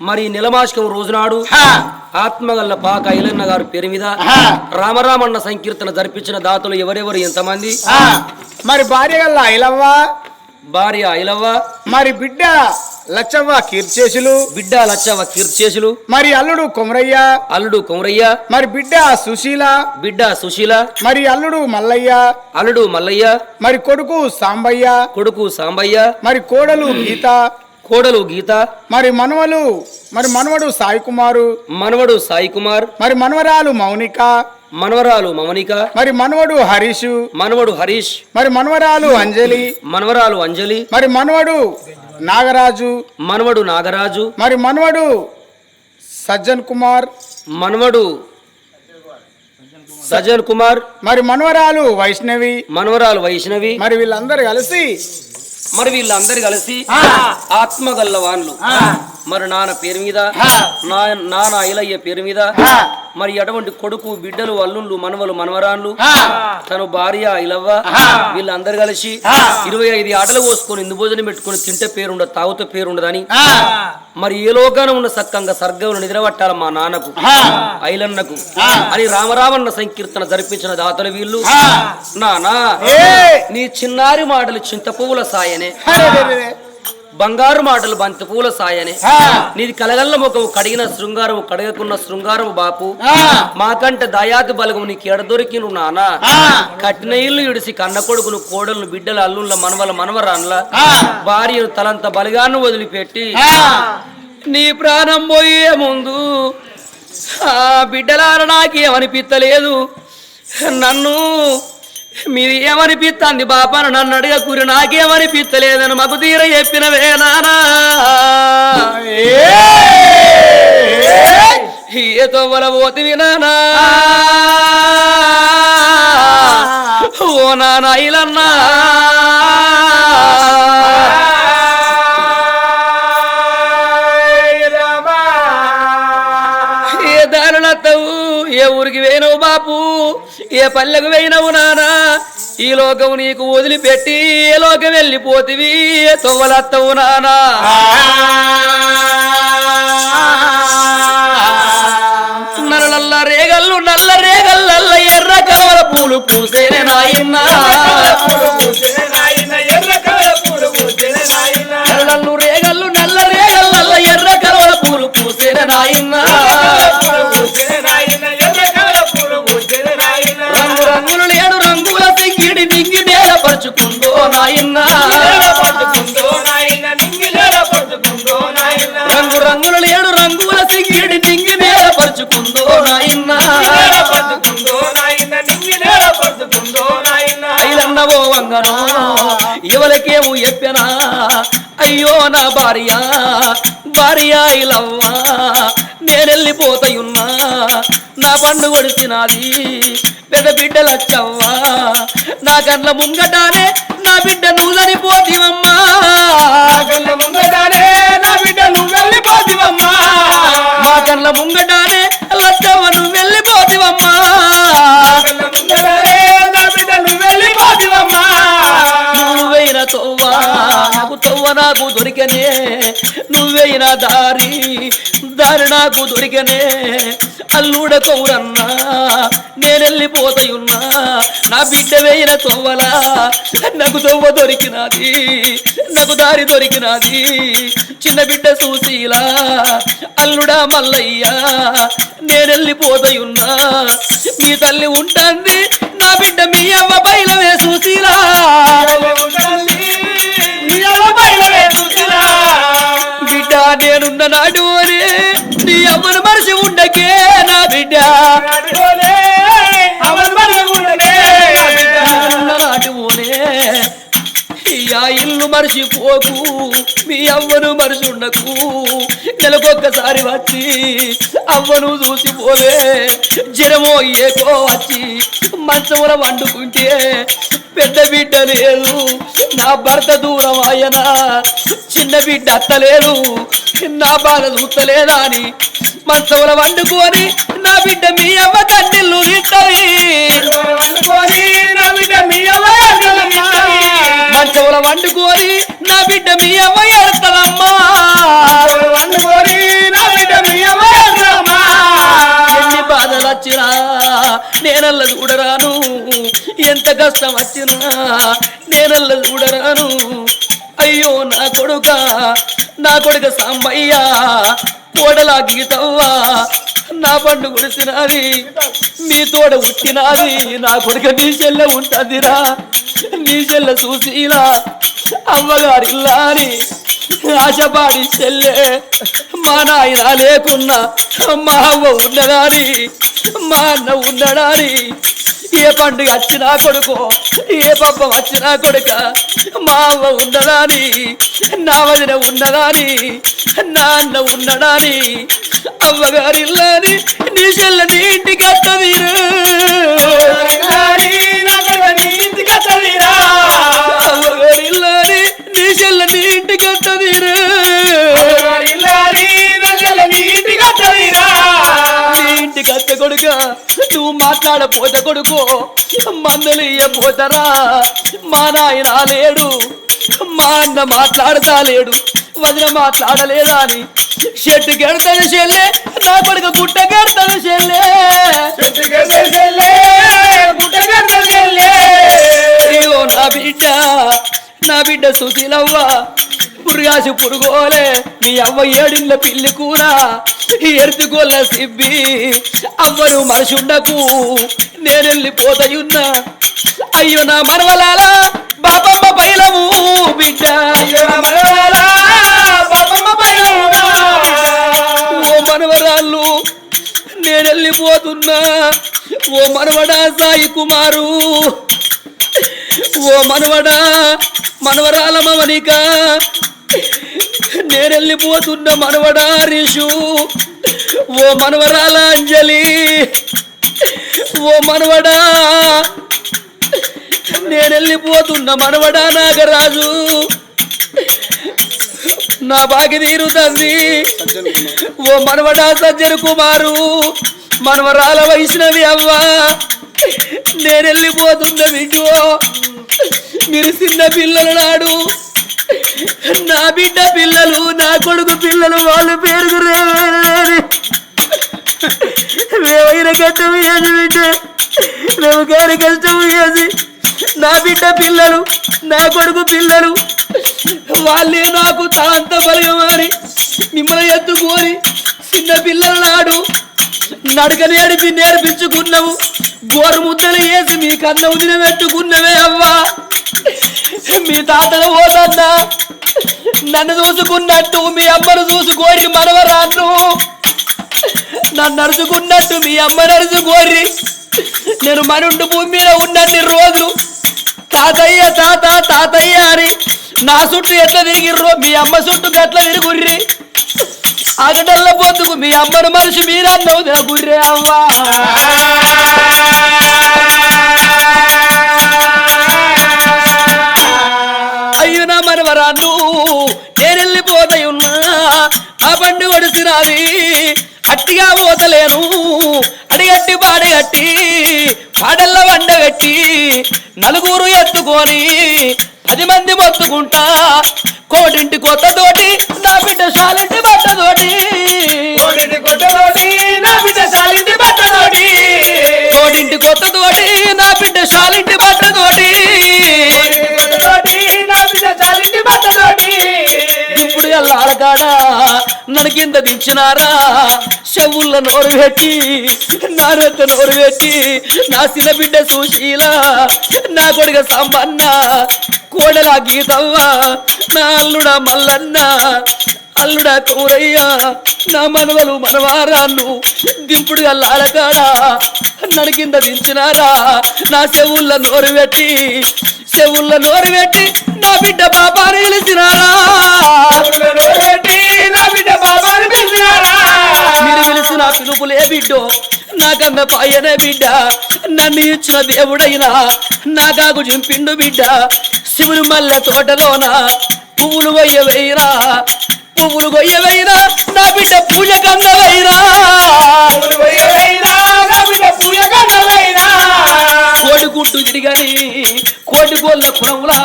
మరి నిలమాశకం రోజునాడు. ఆత్మగల్ల పాక ఐలన్న గారు పేరు మీద. రామరామన్న సంకీర్తన జరిపించిన దాతలు ఎవరెవరు ఎంతమంది? మరి భార్య గల్ల ఐలవ్వ? భార్య ఐలవ్వ. మరి బిడ్డ లచ్చవ్వ కీర్చేసులు బిడ్డ లచ్చవ్వ కీర్చేసులు మరి అల్లుడు కొమరయ్య? అల్లుడు కొమరయ్య. మరి బిడ్డ సుశీల? బిడ్డ సుశీల. మరి అల్లుడు మల్లయ్య? అల్లుడు మల్లయ్య. మరి కొడుకు సాంబయ్య? కొడుకు సాంబయ్య. మరి కోడలు గీత? కోడలు గీత. మరి మనవలు మరి మనవడు సాయి కుమారు మనవడు సాయి కుమార్ మరి మనవరాలు మౌనిక. మనవరాలు మమనిక మరి మనవడు హరీషు. మనవడు హరీష్. మరి మనవరాలు అంజలి. మనవరాలు అంజలి. మరి మనవడు నాగరాజు. మనవడు నాగరాజు. మరి మనవడు సజ్జన్ కుమార్. మనవడు సజన్ కుమార్. మరి మనవరాలు వైష్ణవి. మనవరాలు వైష్ణవి. మరి వీళ్ళందరూ కలిసి మరి వీళ్ళందరు కలిసి ఆత్మగల్ల వాన్లు మరి నాన్న పేరు మీద నా నాన్న ఐలయ్య పేరు మీద మరి అటువంటి కొడుకు బిడ్డలు అల్లుళ్ళు మనవలు మనవరాన్లు తను భార్య ఐలవ్వ వీళ్ళందరు కలిసి ఇరవై ఐదు ఆటలు కోసుకొని ఇందు భోజనం పెట్టుకొని తింటే పేరుండదు తాగుతే పేరుండదని మరి ఏ లోకాన ఉన్న సక్కంగా సర్గంలో నిద్రపట్టాల మా నాన్నకు ఐలన్నకు? అని రామరామన్న సంకీర్తన జరిపించిన దాతలు వీళ్ళు. నానా నీ చిన్నారి మాటలు చింత పువ్వుల సాయనే బంగారు మాటలు బంతి పూల సాయనే. నీది కలగల్ల ముఖము కడిగిన శృంగారము కడగకున్న శృంగారము బాపు. మాకంటే దయాతి బలగము నీకు ఎడ దొరికిను నానా కట్టిన ఇల్లు ఇడిసి కన్న కొడుకును కోడలను బిడ్డల అల్లుళ్ళ మనవల మనవరాన్ల భార్యను తలంత బలిగాను వదిలిపెట్టి నీ ప్రాణం పోయే ముందు ఆ బిడ్డలార నాకేమనిపిత్తలేదు. నన్ను మీరు ఏమనిపిస్తుంది బాపాను? నన్ను అడగకూరి నాకేమనిపిత్తలేదని మాకు తీర చెప్పినవే నానా. ఏ తొవ్వల పోతివి నానా. ఓ నానా ఇలన్నా. ఏ పల్లెకు పోయినవు నానా? ఈ లోకం నీకు వదిలిపెట్టి ఏ లోకం వెళ్ళిపోతివి? ఏ తొవ్వలత్తవు నానా? నల్ల రేగల్లు నల్ల రేగల్ల ఎర్ర కవల పూలు పూసేనే నాయన్నా నల్లు రేగల్లు నల్ల రేగల్లల్ల ఎర్ర కవల పూలు పూసేనే నాయన్నా ఎవలకేమో చెప్పనా? అయ్యో నా భార్య భార్య ఇలవ్వా? నేనెళ్ళిపోతాయున్నా. నా పండు కొడిసినాది పెద్ద బిడ్డలచ్చవ్వా నా కళ్ళ ముంగటానే నా బిడ్డ నువ్వు చనిపోతివమ్మా మా కళ్ళ ముంగటానే లచ్చవ్వ నువ్వు వెళ్ళిపోతివమ్మా నాకు దొరికనే నువ్వైన దారి దారి నాకు దొరికనే. అల్లుడ కౌరన్నా నేనెళ్ళిపోతాయున్నా నా బిడ్డ వేయిన తొవ్వలా నాకు తొవ్వ దొరికినది నాకు దారి దొరికినది. చిన్న బిడ్డ చూసిలా అల్లుడా మల్లయ్య నేనెళ్ళిపోతాయున్నా. మీ తల్లి ఉంటుంది నా బిడ్డ మీ అమ్మ బయలవే చూసిలా మరిచిపోకు. మీ అవ్వను మరిచి ఉండకు నెలకొక్కసారి వచ్చి అవ్వను చూసిపోవే జ్వరమో ఏకో వచ్చి మంచముల వండుకుంటే పెద్ద బిడ్డ లేదు. నా భర్త దూరం ఆయన చిన్న బిడ్డ అత్తలేదు నా బాధ చూస్తలేదా అని మంచముల వండుకొని నా బిడ్డ మీ అవ్వ కన్నెల్లు తింటది. అంచవల వండుకోని నా బిడ్డ మీ అమ్మ ఎడతలమ్మా వండుకోని నా బిడ్డ మీ అమ్మ ఎడతలమ్మా ఎన్ని బాధలు వచ్చినా నేనల్ల చూడరాను. ఎంత కష్టం వచ్చినా నేనల్ల చూడరాను. అయ్యో నా కొడుక నా కొడుక సాంబయ్యా కోడలా గీతవ్వా నా పండు గుడిసినది నీ తోడ ఉట్టినది నా కొడుక నీ చెల్లె ఉంటదిరా. నీ చెల్లె చూసిలా అమ్మగారిల్లా అని ఆశపాడి చెల్లె మా నాయన లేకున్నా మా అవ్వ ఉన్నదాని మా అన్న ఉన్నడాని ఏ పండుగ వచ్చినా కొడుకో ఏ పప్ప వచ్చినా కొడుక మా అవ్వ ఉన్నదాని నా వదిన ఉన్నదాని నా అన్న ఉన్నడాని అవ్వగారిల్లాని నీ చెల్ల నీ ఇంటికి అత్తవీరు అవ్వగారిల్లాని నీ చెల్ల నీ ఇంటికి అత్తవీరు నీ ఇంటికి అత్త కొడుక నువ్వు మాట్లాడపోత కొడుకు మందులు ఇయ్యపోతారా మా నాయన లేడు మా అన్న మాట్లాడతా లేడు వదిన మాట్లాడలేదా అని చెట్టు గెడతాను చెల్లె నా కొడుకు గుట్ట గెడతాను చెల్లె. అయ్యో నా బిడ్డ నా బిడ్డ సుశీలవ్వ పురుగాసి పురుగోలే మీ అవ్వ ఏడిళ్ళ పిల్లి కూర ఎరుతుగోళ్ళ సిబ్బి. అవ్వను మనిషి ఉండకు నేను వెళ్ళిపోతాయున్నా అయ్యో నా మనవలాల బాబమ్మ బయలము బిడ్డ. ఓ నేను ఓ మనవడా సాయి కుమారు. ఓ మనవడా మనవరాల మవనిక. నేను మనవడా రిషు. ఓ మనవరాల అంజలి. ఓ మనవడా నేనెళ్ళిపోతున్న మనవడా నాగరాజు. నా బాకి తీరుతుంది ఓ మనవడా సజ్జన కుమారు మనవరాల వైష్ణవి అవ్వా. నేను వెళ్ళిపోతున్న విజు మీరు చిన్న పిల్లలు నాడు నా బిడ్డ పిల్లలు నా కొడుకు పిల్లలు వాళ్ళు పేరు మేమైన కష్టం వేసి బిడ్డ. మేము గారి కష్టం వేసి నా బిడ్డ పిల్లలు. నా కొడుకు పిల్లలు. వాళ్ళే నాకు తాంత బలగమని మిమ్మల్ని ఎత్తుకొని చిన్న పిల్లల నాడు నడక నేర్పి నేర్పించుకున్నావు. గోరు ముద్దలు వేసి మీ కన్న ఉదిన పెట్టుకున్నవే అవ్వా. మీ తాతలు పోదన్నా నన్ను చూసుకున్నట్టు మీ అమ్మను చూసుకోరి మనవరాన్ను నన్ను నడుచుకున్నట్టు మీ అమ్మ నడుచుకోరి నేను మనుండు భూమి మీద ఉన్నన్ని రోజులు తాతయ్య తాత తాతయ్య అని నా చుట్టూ ఎట్లా తిరిగిర్రో మీ అమ్మ చుట్టూ గట్ల తిరుగుర్రి? అగడల్ల పోతుకు మీ అమ్మను మనిషి మీరన్నవు గుర్రే అవ్వా. అయ్యో నా మనవరాను నేను వెళ్ళిపోతాయి ఉన్నా ఆ బండి ఒడిసినది అట్టిగా పోతలేను. పాడిగట్టి పాడల్ల వండగట్టి నలుగురు ఎత్తుకొని పది మంది మొత్తుకుంటా కోటింటి కొత్తతోటి నా బిడ్డ శాలింటి బట్టతోటి కోటింటి కొత్తతోటి నా బిడ్డ శాలింటి బట్టతోటి ఇప్పుడు ఎల్లాడగాడ నన్ను కింద దించినారా? చెవుల్లో నోరు పెట్టి నా నోరు పెట్టి నా చిన్న బిడ్డ సుశీల నా కొడుక సంబన్న కోడల గీతవ్వ నా అల్లుడ మల్లన్న అల్లుడ కౌరయ్య నా మనవలు మనవారాన్ను దింపుడుగా లాడతాడా నన్ను కింద దించినారా? నా చెవుల్లో నోరు పెట్టి చెవుల్ల నోరు పెట్టి నా బిడ్డ బాబాని పిలిచినారా? బిడ్డో నాకన్న పాయనే బిడ్డ నన్ను ఇచ్చిన దేవుడైనా నాకాకు చింపిండు బిడ్డ. శివుని మల్లె తోటలోన పువ్వులు గొయ్యవైరా పువ్వులు గొయ్యవైరా నా బిడ్డ పూజ కందవైరా కోడి గుడ్డు విడిగని కోటి గోళ్ళ కులములా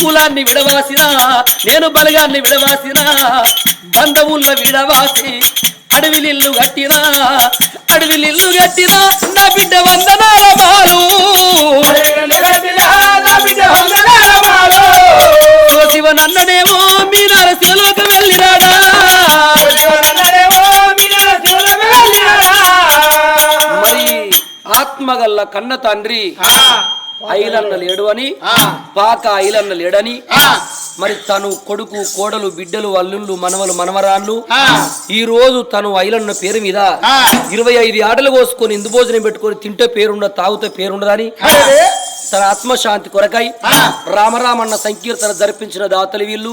కులాన్ని విడవాసిన నేను బలగాన్ని విడవాసిన బంధముల విడవాసి అడవి నిల్లు కట్టినా అడవి నిల్లు కట్టినా నా బిడ్డ వందనాల బాలు ఓ శివనన్ననేమో మీ నరసింహలోకి వెళ్ళినాడా? మరి ఆత్మగల్ల కన్న తండ్రి ఐలన్న లేడు అని పాక ఐలన్న లేడని మరి తను కొడుకు కోడలు బిడ్డలు అల్లుళ్ళు మనవలు మనవరాళ్ళు ఈ రోజు తను ఐలన్న పేరు మీద ఇరవై ఐదు ఆటలు కోసుకొని ఇందు భోజనం పెట్టుకొని తింటే పేరుండ తాగితే పేరుండదని తన ఆత్మశాంతి కొరకై రామరామన్న సంకీర్తన జరిపించిన దాతలు వీళ్ళు.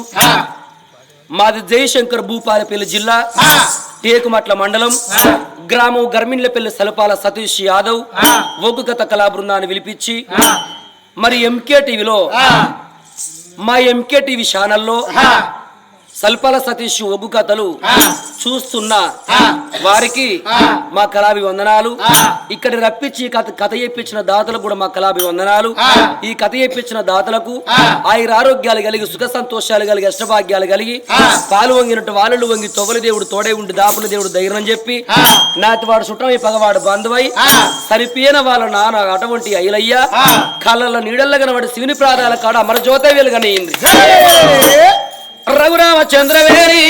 మాది జయశంకర్ భూపాలపల్లి జిల్లా టేకుమట్ల మండలం. గ్రామం గర్మిండ్లపల్లి సలపాల సతీష్ యాదవ్ ఒగ్గు కథ కళా బృందాన్ని పిలిపించి మరి ఎంకే టీవీలో మా ఎంకే టీవీ ఛానల్లో సల్పాల సతీష్ ఒగ్గు కథలు చూస్తున్న వారికి మా కళాభి వందనాలు ఇక్కడ రప్పించి కథ చెప్పించిన దాతలకు కూడా మా కళాభి వందనాలు ఈ కథ చెప్పించిన దాతలకు ఆయుర ఆరోగ్యాలు కలిగి సుఖ సంతోషాలు కలిగి అష్టభాగ్యాలు కలిగి పాలు వంగినట్టు వాళ్ళు వంగి తొగలి దేవుడు తోడే ఉండి దాపుల దేవుడు ధైర్యం చెప్పి నాటి వాడు చుట్టం ఈ పగవాడు బంధువై సరిపోయిన వాళ్ళ నాన్న అటువంటి ఐలయ్య కళ్ళ నీడల్ల కనబడి శివుని ప్రాణాల కాడ అమరజ్యోత వెలుగనయింది రఘురామచంద్రవేరి